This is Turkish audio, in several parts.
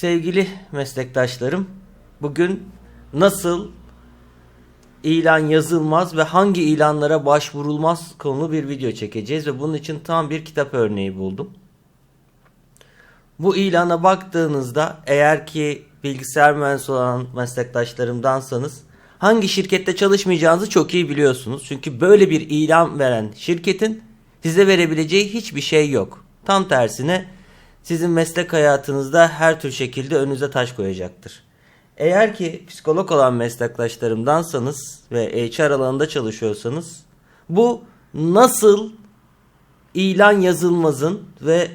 Sevgili meslektaşlarım, bugün nasıl ilan yazılmaz ve hangi ilanlara başvurulmaz konulu bir video çekeceğiz ve bunun için tam bir kitap örneği buldum. Bu ilana baktığınızda eğer ki bilgisayar mühendisi olan meslektaşlarımdansanız hangi şirkette çalışmayacağınızı çok iyi biliyorsunuz. Çünkü böyle bir ilan veren şirketin size verebileceği hiçbir şey yok. Tam tersine sizin meslek hayatınızda her tür şekilde önünüze taş koyacaktır. Eğer ki psikolog olan meslektaşlarımdansanız ve HR alanında çalışıyorsanız bu nasıl ilan yazılmazın ve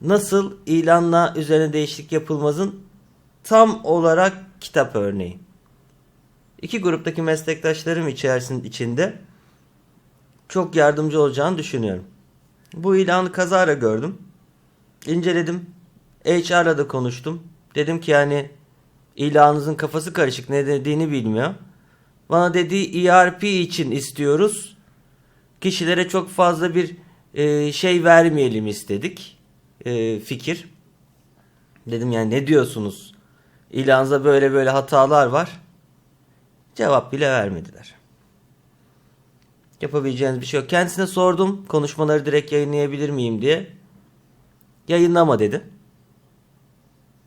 nasıl ilanla üzerine değişiklik yapılmazın tam olarak kitap örneği. İki gruptaki meslektaşlarım içerisinde içinde çok yardımcı olacağını düşünüyorum. Bu ilanı kazara gördüm. İnceledim. HR'la da konuştum. Dedim ki yani ilanınızın kafası karışık ne dediğini bilmiyor. Bana dediği ERP için istiyoruz. Kişilere çok fazla bir e, şey vermeyelim istedik. E, fikir. Dedim yani ne diyorsunuz? İlanınızda böyle böyle hatalar var. Cevap bile vermediler. Yapabileceğiniz bir şey yok. Kendisine sordum konuşmaları direkt yayınlayabilir miyim diye. Yayınlama dedi.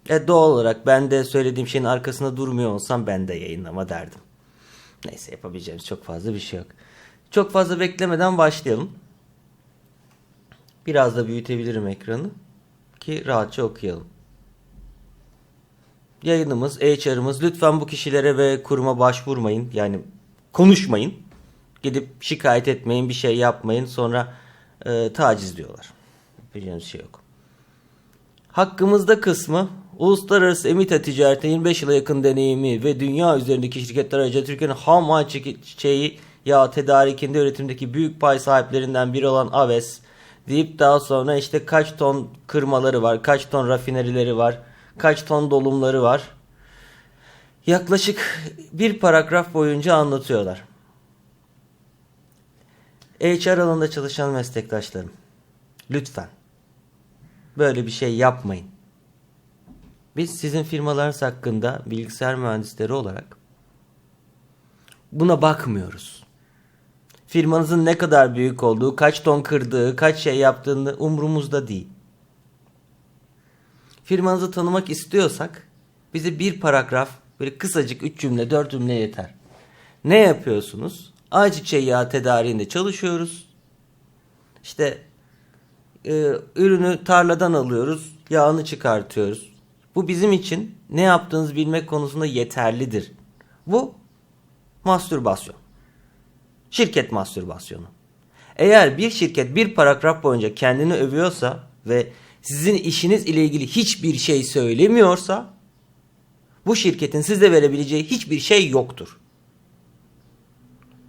E doğal olarak ben de söylediğim şeyin arkasında durmuyor olsam ben de yayınlama derdim. Neyse yapabileceğimiz çok fazla bir şey yok. Çok fazla beklemeden başlayalım. Biraz da büyütebilirim ekranı ki rahatça okuyalım. Yayınımız, HR'ımız lütfen bu kişilere ve kuruma başvurmayın. Yani konuşmayın. Gidip şikayet etmeyin, bir şey yapmayın. Sonra e, taciz diyorlar. Yapacağımız şey yok. Hakkımızda kısmı uluslararası emita ticaretinde 25 yıla yakın deneyimi ve dünya üzerindeki şirketler aracılığıyla Türkiye'nin ham mal çiçeği yağ tedarikinde üretimdeki büyük pay sahiplerinden biri olan Aves deyip daha sonra işte kaç ton kırmaları var, kaç ton rafinerileri var, kaç ton dolumları var. Yaklaşık bir paragraf boyunca anlatıyorlar. HR alanında çalışan meslektaşlarım, lütfen böyle bir şey yapmayın. Biz sizin firmalarınız hakkında bilgisayar mühendisleri olarak buna bakmıyoruz. Firmanızın ne kadar büyük olduğu, kaç ton kırdığı, kaç şey yaptığını umrumuzda değil. Firmanızı tanımak istiyorsak bize bir paragraf, böyle kısacık 3 cümle, 4 cümle yeter. Ne yapıyorsunuz? Ayçiçeği yağı tedariğinde çalışıyoruz. İşte e, ürünü tarladan alıyoruz, yağını çıkartıyoruz. Bu bizim için ne yaptığınızı bilmek konusunda yeterlidir. Bu mastürbasyon. Şirket mastürbasyonu. Eğer bir şirket bir paragraf boyunca kendini övüyorsa ve sizin işiniz ile ilgili hiçbir şey söylemiyorsa bu şirketin size verebileceği hiçbir şey yoktur.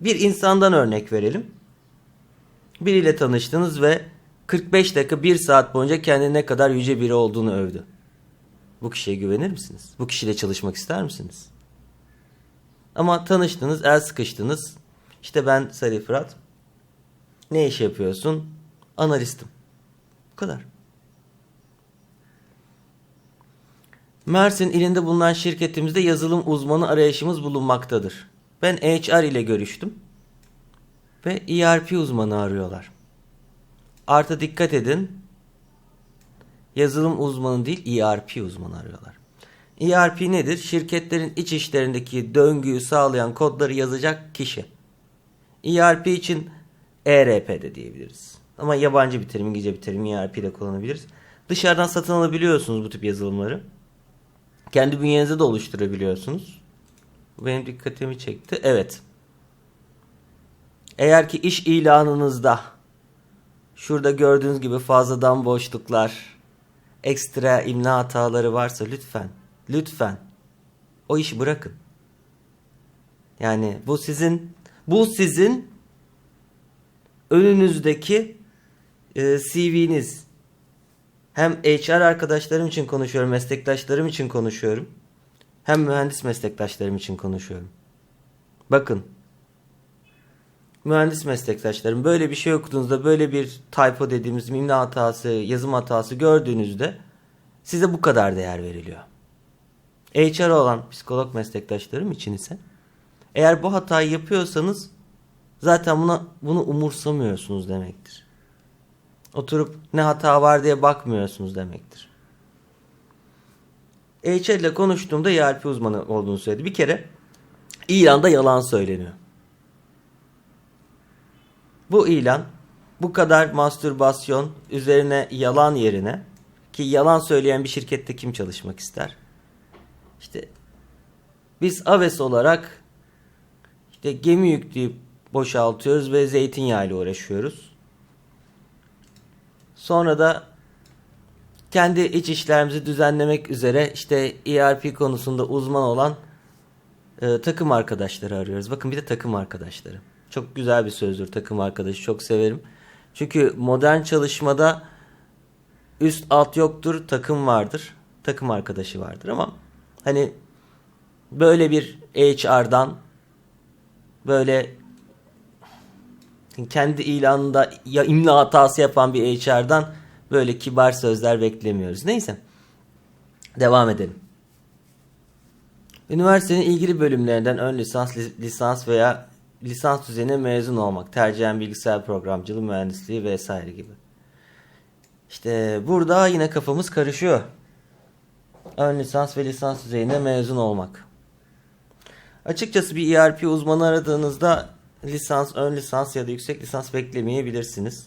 Bir insandan örnek verelim. Biriyle tanıştınız ve 45 dakika 1 saat boyunca kendine ne kadar yüce biri olduğunu övdü. Bu kişiye güvenir misiniz? Bu kişiyle çalışmak ister misiniz? Ama tanıştınız, el sıkıştınız. İşte ben Salih Fırat. Ne iş yapıyorsun? Analistim. Bu kadar. Mersin ilinde bulunan şirketimizde yazılım uzmanı arayışımız bulunmaktadır. Ben HR ile görüştüm. Ve ERP uzmanı arıyorlar. Artı dikkat edin. Yazılım uzmanı değil ERP uzmanı arıyorlar. ERP nedir? Şirketlerin iç işlerindeki döngüyü sağlayan kodları yazacak kişi. ERP için ERP de diyebiliriz. Ama yabancı bir terim, İngilizce bir terim ERP de kullanabiliriz. Dışarıdan satın alabiliyorsunuz bu tip yazılımları. Kendi bünyenizde de oluşturabiliyorsunuz. Benim dikkatimi çekti. Evet. Eğer ki iş ilanınızda şurada gördüğünüz gibi fazladan boşluklar, ekstra imla hataları varsa lütfen, lütfen o işi bırakın. Yani bu sizin bu sizin önünüzdeki e, CV'niz. Hem HR arkadaşlarım için konuşuyorum, meslektaşlarım için konuşuyorum. Hem mühendis meslektaşlarım için konuşuyorum. Bakın. Mühendis meslektaşlarım böyle bir şey okuduğunuzda böyle bir typo dediğimiz imla hatası, yazım hatası gördüğünüzde size bu kadar değer veriliyor. HR olan psikolog meslektaşlarım için ise eğer bu hatayı yapıyorsanız zaten buna bunu umursamıyorsunuz demektir. Oturup ne hata var diye bakmıyorsunuz demektir. HR ile konuştuğumda ERP uzmanı olduğunu söyledi. Bir kere İran'da yalan söyleniyor. Bu ilan bu kadar mastürbasyon üzerine yalan yerine ki yalan söyleyen bir şirkette kim çalışmak ister? İşte biz Aves olarak işte gemi yükleyip boşaltıyoruz ve zeytinyağı ile uğraşıyoruz. Sonra da kendi iç işlerimizi düzenlemek üzere işte ERP konusunda uzman olan e, takım arkadaşları arıyoruz. Bakın bir de takım arkadaşları. Çok güzel bir sözdür takım arkadaşı. Çok severim. Çünkü modern çalışmada üst alt yoktur, takım vardır. Takım arkadaşı vardır ama hani böyle bir HR'dan böyle kendi ilanında ya imla hatası yapan bir HR'dan böyle kibar sözler beklemiyoruz. Neyse. Devam edelim. Üniversitenin ilgili bölümlerinden ön lisans, lisans veya lisans düzeyine mezun olmak. Tercihen bilgisayar programcılığı, mühendisliği vesaire gibi. İşte burada yine kafamız karışıyor. Ön lisans ve lisans düzeyinde mezun olmak. Açıkçası bir ERP uzmanı aradığınızda lisans, ön lisans ya da yüksek lisans beklemeyebilirsiniz.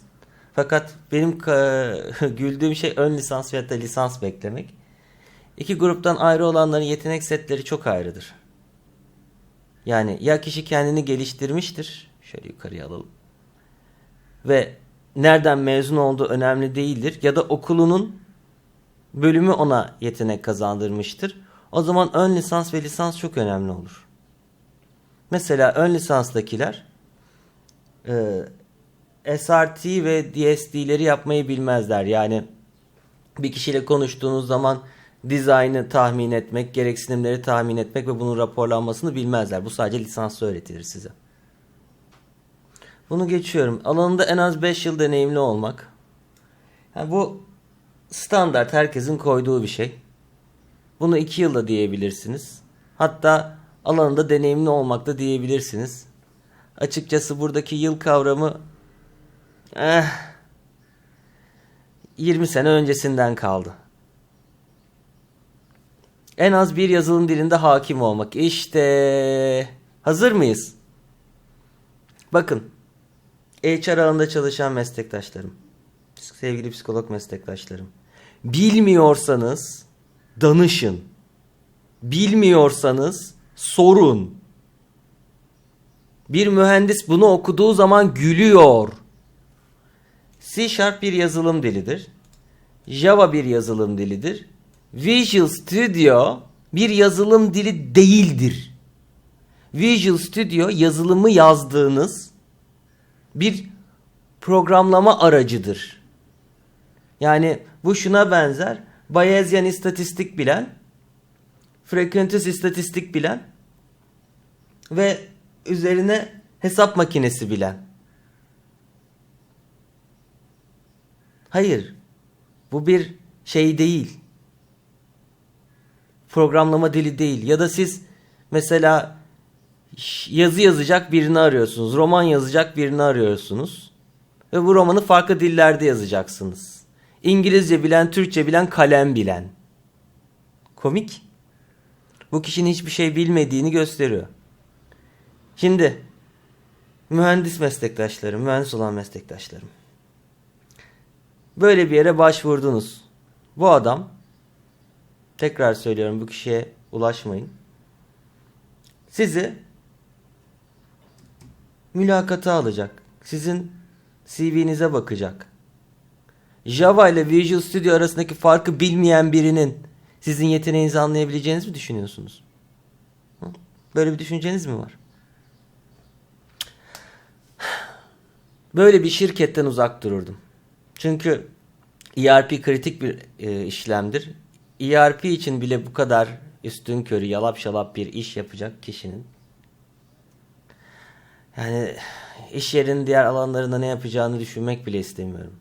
Fakat benim güldüğüm şey ön lisans veya da lisans beklemek. İki gruptan ayrı olanların yetenek setleri çok ayrıdır. Yani ya kişi kendini geliştirmiştir. Şöyle yukarıya alalım. Ve nereden mezun olduğu önemli değildir. Ya da okulunun bölümü ona yetenek kazandırmıştır. O zaman ön lisans ve lisans çok önemli olur. Mesela ön lisanstakiler e, SRT ve DSD'leri yapmayı bilmezler. Yani bir kişiyle konuştuğunuz zaman dizaynı tahmin etmek, gereksinimleri tahmin etmek ve bunun raporlanmasını bilmezler. Bu sadece lisansla öğretilir size. Bunu geçiyorum. Alanında en az 5 yıl deneyimli olmak. Yani bu standart herkesin koyduğu bir şey. Bunu 2 yılda diyebilirsiniz. Hatta alanında deneyimli olmak da diyebilirsiniz. Açıkçası buradaki yıl kavramı eh, 20 sene öncesinden kaldı. En az bir yazılım dilinde hakim olmak. İşte hazır mıyız? Bakın HR alanında çalışan meslektaşlarım. Sevgili psikolog meslektaşlarım. Bilmiyorsanız danışın. Bilmiyorsanız sorun. Bir mühendis bunu okuduğu zaman gülüyor. C Sharp bir yazılım dilidir. Java bir yazılım dilidir. Visual Studio bir yazılım dili değildir. Visual Studio yazılımı yazdığınız bir programlama aracıdır. Yani bu şuna benzer. Bayesian istatistik bilen, Frequentis istatistik bilen ve üzerine hesap makinesi bilen. Hayır. Bu bir şey değil. Programlama dili değil. Ya da siz mesela yazı yazacak birini arıyorsunuz. Roman yazacak birini arıyorsunuz. Ve bu romanı farklı dillerde yazacaksınız. İngilizce bilen, Türkçe bilen, kalem bilen. Komik. Bu kişinin hiçbir şey bilmediğini gösteriyor. Şimdi mühendis meslektaşlarım, mühendis olan meslektaşlarım. Böyle bir yere başvurdunuz. Bu adam tekrar söylüyorum bu kişiye ulaşmayın. Sizi mülakata alacak. Sizin CV'nize bakacak. Java ile Visual Studio arasındaki farkı bilmeyen birinin sizin yeteneğinizi anlayabileceğinizi mi düşünüyorsunuz? Böyle bir düşünceniz mi var? Böyle bir şirketten uzak dururdum. Çünkü ERP kritik bir e, işlemdir. ERP için bile bu kadar üstün körü yalap şalap bir iş yapacak kişinin yani iş yerinin diğer alanlarında ne yapacağını düşünmek bile istemiyorum.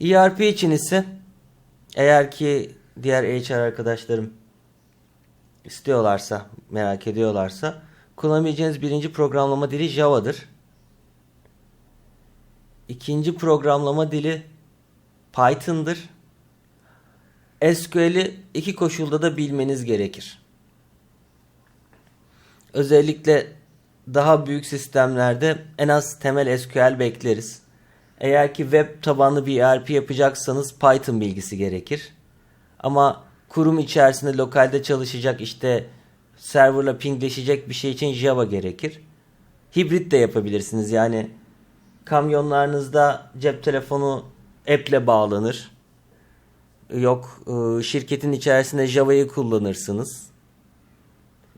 ERP için ise Eğer ki diğer HR arkadaşlarım istiyorlarsa, merak ediyorlarsa kullanabileceğiniz birinci programlama dili Java'dır. İkinci programlama dili Python'dır. SQL'i iki koşulda da bilmeniz gerekir. Özellikle daha büyük sistemlerde en az temel SQL bekleriz. Eğer ki web tabanlı bir ERP yapacaksanız Python bilgisi gerekir. Ama kurum içerisinde lokalde çalışacak işte serverla pingleşecek bir şey için Java gerekir. Hibrit de yapabilirsiniz. Yani kamyonlarınızda cep telefonu app'le bağlanır. Yok e, şirketin içerisinde Java'yı kullanırsınız.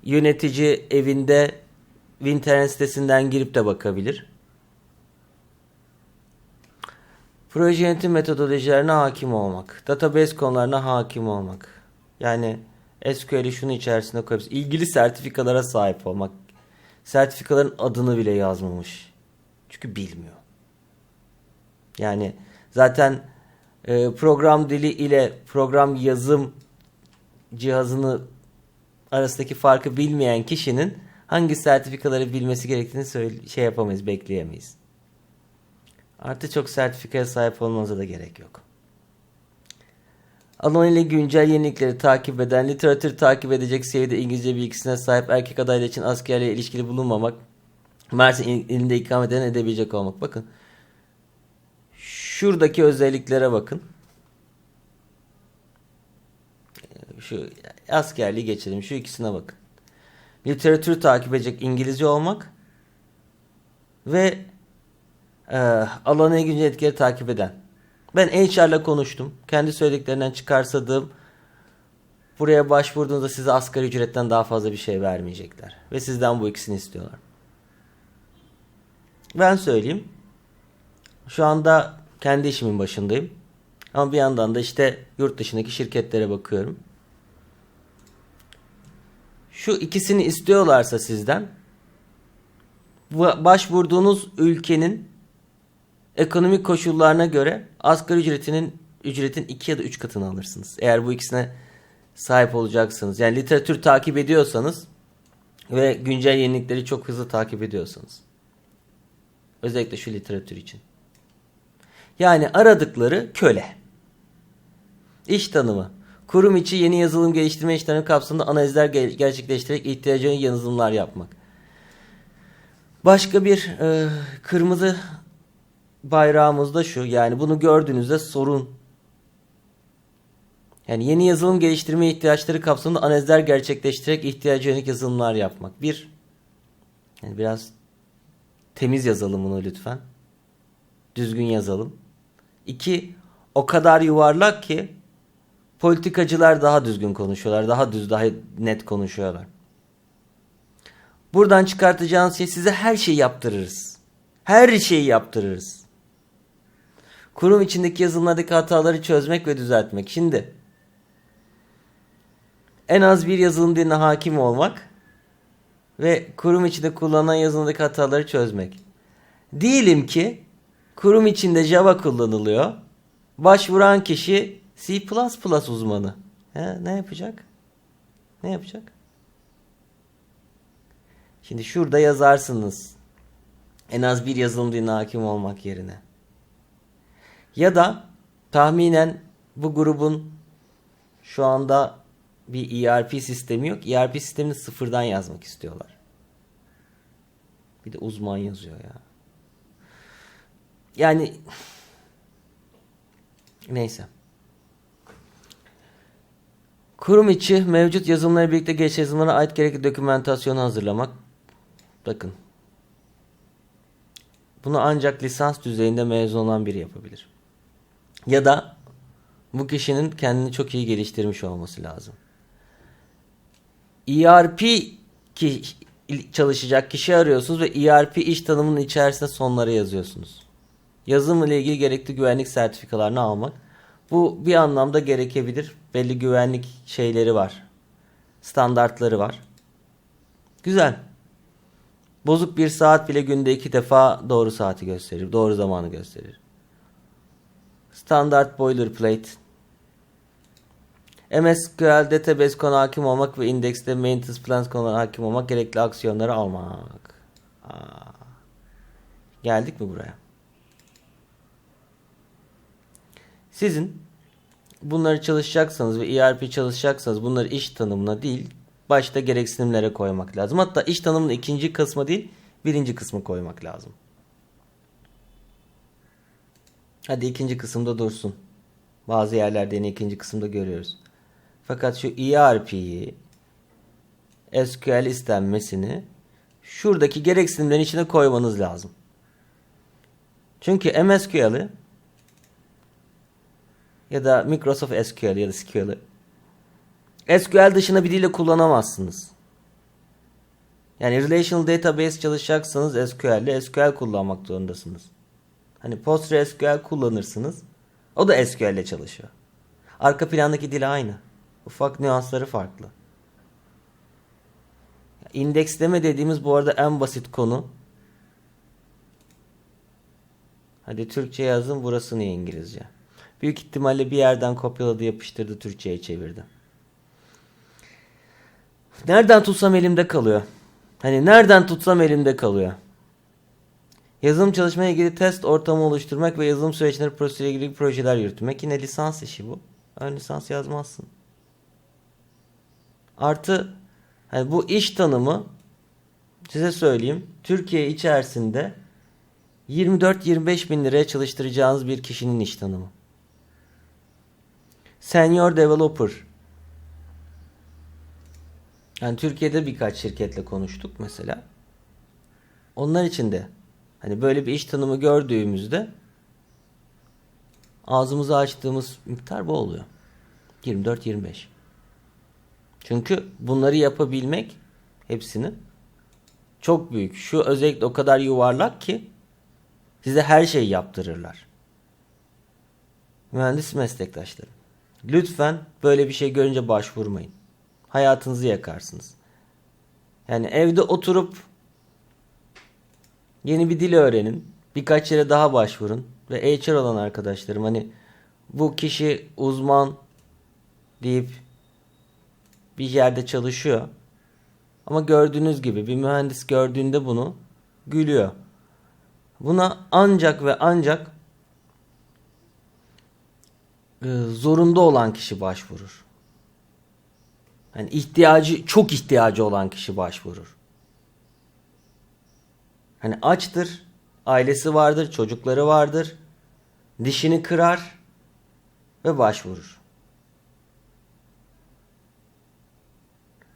Yönetici evinde internet sitesinden girip de bakabilir. Proje yönetim metodolojilerine hakim olmak. Database konularına hakim olmak. Yani SQL'i şunun içerisine koyup ilgili sertifikalara sahip olmak. Sertifikaların adını bile yazmamış. Çünkü bilmiyor. Yani zaten e, program dili ile program yazım cihazını arasındaki farkı bilmeyen kişinin hangi sertifikaları bilmesi gerektiğini söyle, şey yapamayız, bekleyemeyiz. Artı çok sertifikaya sahip olmanıza da gerek yok. Alan ile güncel yenilikleri takip eden, literatür takip edecek seviyede İngilizce bilgisine sahip erkek adaylar için askerle ilişkili bulunmamak, Mersin ilinde ikamet eden edebilecek olmak. Bakın. Şuradaki özelliklere bakın. Şu askerliği geçelim. Şu ikisine bakın. Literatür takip edecek İngilizce olmak ve e, alanı güncel etkileri takip eden. Ben HR'la konuştum. Kendi söylediklerinden çıkarsadığım buraya başvurduğunuzda size asgari ücretten daha fazla bir şey vermeyecekler. Ve sizden bu ikisini istiyorlar. Ben söyleyeyim. Şu anda kendi işimin başındayım. Ama bir yandan da işte yurt dışındaki şirketlere bakıyorum. Şu ikisini istiyorlarsa sizden başvurduğunuz ülkenin ekonomik koşullarına göre asgari ücretinin ücretin 2 ya da 3 katını alırsınız. Eğer bu ikisine sahip olacaksınız. Yani literatür takip ediyorsanız ve güncel yenilikleri çok hızlı takip ediyorsanız. Özellikle şu literatür için. Yani aradıkları köle. İş tanımı. Kurum içi yeni yazılım geliştirme işlerinin kapsamında analizler gerçekleştirerek ihtiyacına yazılımlar yapmak. Başka bir e, kırmızı bayrağımız da şu. Yani bunu gördüğünüzde sorun. Yani yeni yazılım geliştirme ihtiyaçları kapsamında analizler gerçekleştirerek ihtiyaca yönelik yazılımlar yapmak. Bir, yani biraz temiz yazalım bunu lütfen. Düzgün yazalım. İki, o kadar yuvarlak ki politikacılar daha düzgün konuşuyorlar. Daha düz, daha net konuşuyorlar. Buradan çıkartacağınız şey size her şeyi yaptırırız. Her şeyi yaptırırız. Kurum içindeki yazılımlardaki hataları çözmek ve düzeltmek. Şimdi en az bir yazılım diline hakim olmak ve kurum içinde kullanılan yazılımdaki hataları çözmek. Diyelim ki kurum içinde Java kullanılıyor. Başvuran kişi C++ uzmanı. He, ne yapacak? Ne yapacak? Şimdi şurada yazarsınız. En az bir yazılım diline hakim olmak yerine. Ya da tahminen bu grubun şu anda bir ERP sistemi yok. ERP sistemini sıfırdan yazmak istiyorlar. Bir de uzman yazıyor ya. Yani neyse. Kurum içi mevcut yazılımlara birlikte geç yazılımlara ait gerekli dokümantasyonu hazırlamak. Bakın. Bunu ancak lisans düzeyinde mezun olan biri yapabilir. Ya da bu kişinin kendini çok iyi geliştirmiş olması lazım. ERP ki çalışacak kişi arıyorsunuz ve ERP iş tanımının içerisinde sonları yazıyorsunuz. Yazılım ile ilgili gerekli güvenlik sertifikalarını almak. Bu bir anlamda gerekebilir. Belli güvenlik şeyleri var. Standartları var. Güzel. Bozuk bir saat bile günde iki defa doğru saati gösterir. Doğru zamanı gösterir. Standart boilerplate. MSQL database konu hakim olmak ve indekste maintenance plans konu hakim olmak gerekli aksiyonları almak. Aa. Geldik mi buraya? Sizin bunları çalışacaksanız ve ERP çalışacaksanız bunları iş tanımına değil başta gereksinimlere koymak lazım. Hatta iş tanımının ikinci kısmı değil birinci kısmı koymak lazım. Hadi ikinci kısımda dursun. Bazı yerlerde yine ikinci kısımda görüyoruz. Fakat şu ERP'yi SQL istenmesini şuradaki gereksinimlerin içine koymanız lazım. Çünkü MSQL'i ya da Microsoft SQL ya da SQL'i SQL dışında bir dille kullanamazsınız. Yani Relational Database çalışacaksanız SQL ile SQL kullanmak zorundasınız. Hani PostgreSQL kullanırsınız. O da SQL ile çalışıyor. Arka plandaki dil aynı. Ufak nüansları farklı. İndeksleme dediğimiz bu arada en basit konu. Hadi Türkçe yazın burası niye İngilizce? Büyük ihtimalle bir yerden kopyaladı yapıştırdı Türkçe'ye çevirdi. Nereden tutsam elimde kalıyor. Hani nereden tutsam elimde kalıyor. Yazılım çalışmaya ilgili test ortamı oluşturmak ve yazılım süreçleri prosedürle ilgili projeler yürütmek. Yine lisans işi bu. Ön lisans yazmazsın. Artı hani bu iş tanımı size söyleyeyim. Türkiye içerisinde 24-25 bin liraya çalıştıracağınız bir kişinin iş tanımı. Senior Developer. Yani Türkiye'de birkaç şirketle konuştuk mesela. Onlar için de hani böyle bir iş tanımı gördüğümüzde ağzımızı açtığımız miktar bu oluyor. 24-25. Çünkü bunları yapabilmek hepsini çok büyük. Şu özellikle o kadar yuvarlak ki size her şeyi yaptırırlar. Mühendis meslektaşlarım. Lütfen böyle bir şey görünce başvurmayın. Hayatınızı yakarsınız. Yani evde oturup yeni bir dil öğrenin. Birkaç yere daha başvurun. Ve HR olan arkadaşlarım hani bu kişi uzman deyip bir yerde çalışıyor. Ama gördüğünüz gibi bir mühendis gördüğünde bunu gülüyor. Buna ancak ve ancak zorunda olan kişi başvurur. Yani ihtiyacı çok ihtiyacı olan kişi başvurur. Hani açtır, ailesi vardır, çocukları vardır. Dişini kırar ve başvurur.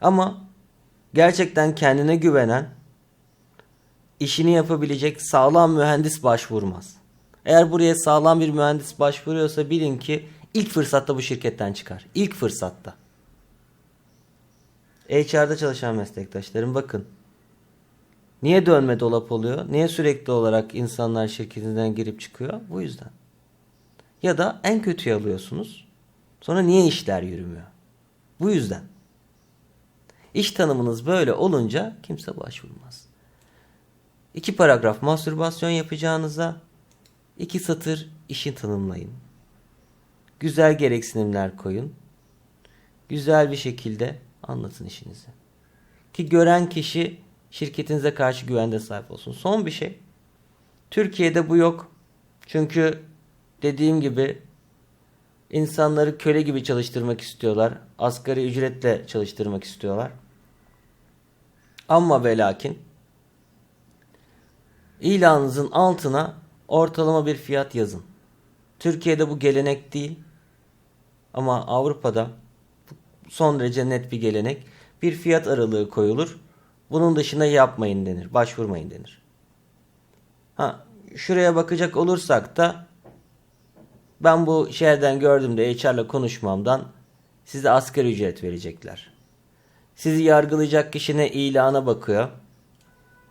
Ama gerçekten kendine güvenen, işini yapabilecek sağlam mühendis başvurmaz. Eğer buraya sağlam bir mühendis başvuruyorsa bilin ki ilk fırsatta bu şirketten çıkar. İlk fırsatta. HR'da çalışan meslektaşlarım bakın. Niye dönme dolap oluyor? Niye sürekli olarak insanlar şirketinden girip çıkıyor? Bu yüzden. Ya da en kötüyü alıyorsunuz. Sonra niye işler yürümüyor? Bu yüzden. İş tanımınız böyle olunca kimse başvurmaz. İki paragraf mastürbasyon yapacağınıza iki satır işi tanımlayın. Güzel gereksinimler koyun. Güzel bir şekilde anlatın işinizi. Ki gören kişi şirketinize karşı güvende sahip olsun. Son bir şey. Türkiye'de bu yok. Çünkü dediğim gibi insanları köle gibi çalıştırmak istiyorlar. Asgari ücretle çalıştırmak istiyorlar. Ama ve lakin ilanınızın altına ortalama bir fiyat yazın. Türkiye'de bu gelenek değil. Ama Avrupa'da son derece net bir gelenek. Bir fiyat aralığı koyulur. Bunun dışında yapmayın denir. Başvurmayın denir. Ha, şuraya bakacak olursak da ben bu şehirden gördüğümde HR'la konuşmamdan size asgari ücret verecekler. Sizi yargılayacak kişi ne ilana bakıyor,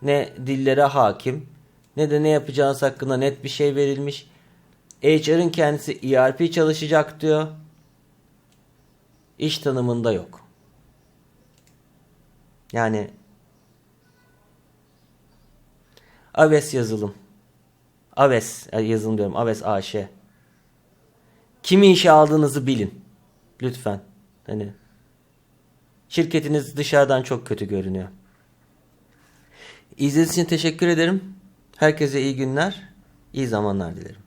ne dillere hakim, ne de ne yapacağınız hakkında net bir şey verilmiş. HR'ın kendisi ERP çalışacak diyor. İş tanımında yok. Yani Aves yazılım. Aves yazılım diyorum. Aves AŞ. Kimi işe aldığınızı bilin. Lütfen. Hani şirketiniz dışarıdan çok kötü görünüyor. İzlediğiniz için teşekkür ederim. Herkese iyi günler, iyi zamanlar dilerim.